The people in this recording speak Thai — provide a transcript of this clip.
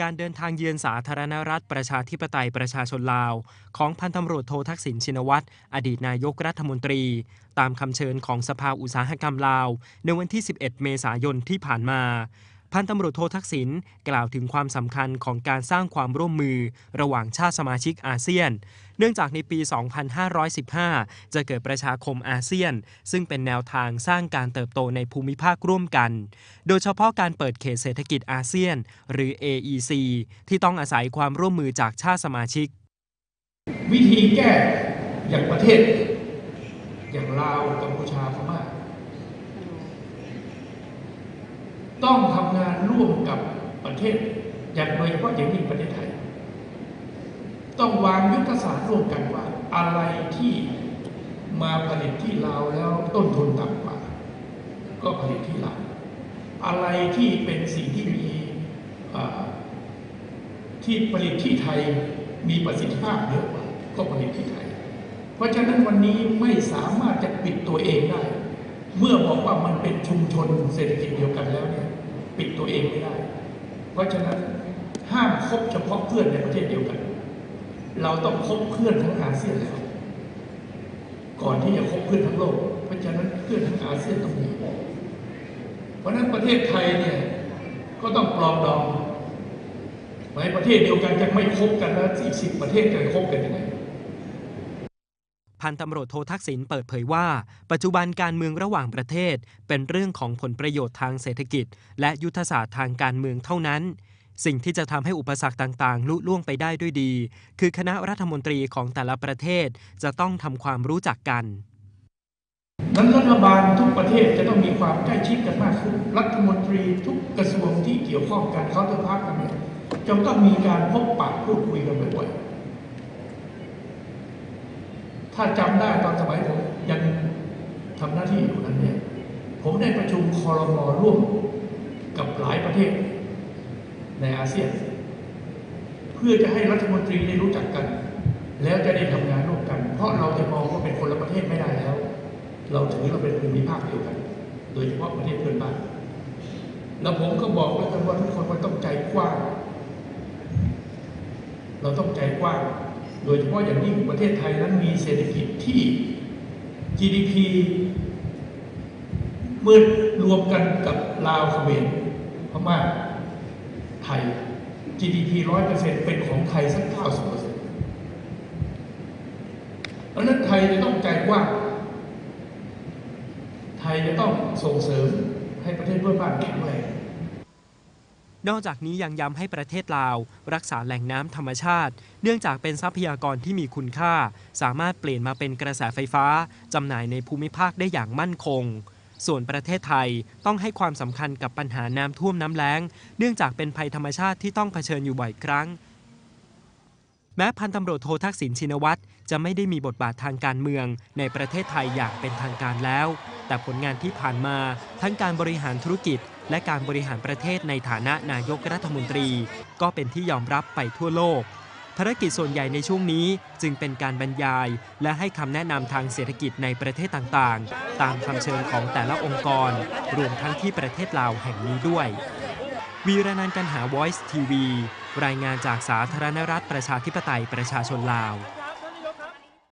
การเดินทางเยือนสาธารณรัฐประชาธิปไตยประชาชนลาว ของพันตำรวจโททักษิณชินวัตรอดีตนายกรัฐมนตรี ตามคำเชิญของสภาอุตสาหกรรมลาว ในวันที่ 11 เมษายนที่ผ่านมา พันตำรวจโททักษิณกล่าวถึงความสำคัญของการสร้างความร่วมมือ ระหว่างชาติสมาชิกอาเซียน เนื่องจากในปี 2515 จะเกิดประชาคมอาเซียน ซึ่งเป็นแนวทางสร้างการเติบโตในภูมิภาคร่วมกัน โดยเฉพาะการเปิดเขตเศรษฐกิจอาเซียน หรือ AEC ที่ต้องอาศัยความร่วมมือจากชาติสมาชิก วิธีแก้อย่างประเทศ อย่างลาวกัมพูชาพม่า ต้องทำงานร่วมกับประเทศ อย่างโดยเฉพาะอย่างยิ่งประเทศไทย ต้องวางยุทธศาสตร์ร่วมกันว่าอะไรที่มาผลิตที่ลาวแล้วต้นทุนต่ำกว่า ก็ผลิตที่ลาวอะไรที่เป็นสิ่งที่มีที่ผลิตที่ไทยมีประสิทธิภาพเยอะกว่าก็ผลิตที่ไทย เพราะฉะนั้นวันนี้ไม่สามารถจะปิด อบอกว่ามันเป็นชุมชนเศรษฐกิจเดียวกันแล้วเนี่ยปิดตัวเองไม่ได้ เพราะฉะนั้นห้ามคบเฉพาะเพื่อนในประเทศเดียวกัน เราต้องคบเพื่อนทั้งอาเซียนแล้วก่อนที่จะคบเพื่อนทั้งโลก เพราะฉะนั้นเพื่อนทั้งอาเซียนต้องมีเพราะฉะนั้นประเทศไทยเนี่ยก็ต้องปลองดองในประเทศเดียวกันจะไม่คบกันแล้วอีกสิบประเทศจะคบกันยังไง พันตำรวจโททักษิณเปิดเผยว่า ปัจจุบันการเมืองระหว่างประเทศ เป็นเรื่องของผลประโยชน์ทางเศรษฐกิจ และยุทธศาสตร์ทางการเมืองเท่านั้น สิ่งที่จะทำให้อุปสรรคต่างๆ ลุล่วงไปได้ด้วยดี คือคณะรัฐมนตรีของแต่ละประเทศจะต้องทำความรู้จักกันนั้นรัฐบาลทุกประเทศจะต้องมีความใกล้ชิดกันมากขึ้น รัฐมนตรีทุกกระทรวงที่เกี่ยวข้องกันเขาจะพักกันเนี่ยจะต้องมีการพบปะพูดคุยกันบ่อยๆ ถ้าจำได้ตอนสมัยผมยังทำหน้าที่อยู่นั้นเนี่ย ผมได้ประชุมคอรมอร่วมกับหลายประเทศในอาเซียน เพื่อจะให้รัฐมนตรีได้รู้จักกัน แล้วจะได้ทำงานร่วมกัน เพราะเราจะมองว่าเป็นคนละประเทศไม่ได้แล้ว เราถือเราเป็นภูมิภาคเดียวกัน โดยเฉพาะประเทศเพื่อนบ้านแล้วผมก็บอกแล้วกันว่าทุกคนมันต้องใจกว้าง เราต้องใจกว้าง ดยเฉพาะอย่างยิ่งประเทศไทยนั้นมีเศรษฐกิจที่ GDP เมื่อรวมกันกับลาวเขมรพม่าไทย GDP ร้อยเปอร์เซ็นต์เป็นของไทยสักเก้าสิบเปอร์เซ็นต์เพราะนั้นไทยจะต้องใจกว้างไทยจะต้องส่งเสริมให้ประเทศเพื่อนบ้านแข็งแรง นอกจากนี้ยังย้ำให้ประเทศลาว รักษาแหล่งน้ำธรรมชาติ เนื่องจากเป็นทรัพยากรที่มีคุณค่า สามารถเปลี่ยนมาเป็นกระแสไฟฟ้าจำหน่ายในภูมิภาคได้อย่างมั่นคง ส่วนประเทศไทยต้องให้ความสำคัญกับปัญหาน้ำท่วมน้ำแล้ง เนื่องจากเป็นภัยธรรมชาติที่ต้องเผชิญอยู่บ่อยครั้ง แม้พันตำรวจโททักษิณชินวัตรจะไม่ได้มีบทบาททางการเมืองในประเทศไทยอย่างเป็นทางการแล้ว แต่ผลงานที่ผ่านมาทั้งการบริหารธุรกิจ และการบริหารประเทศในฐานะนายกรัฐมนตรี ก็เป็นที่ยอมรับไปทั่วโลก ภารกิจส่วนใหญ่ในช่วงนี้จึงเป็นการบรรยาย และให้คำแนะนำทางเศรษฐกิจในประเทศต่างๆ ตามคำเชิญของแต่ละองค์กร รวมทั้งที่ประเทศลาวแห่งนี้ด้วย วีรนันท์กันหา Voice TV รายงานจากสาธารณรัฐประชาธิปไตยประชาชนลาว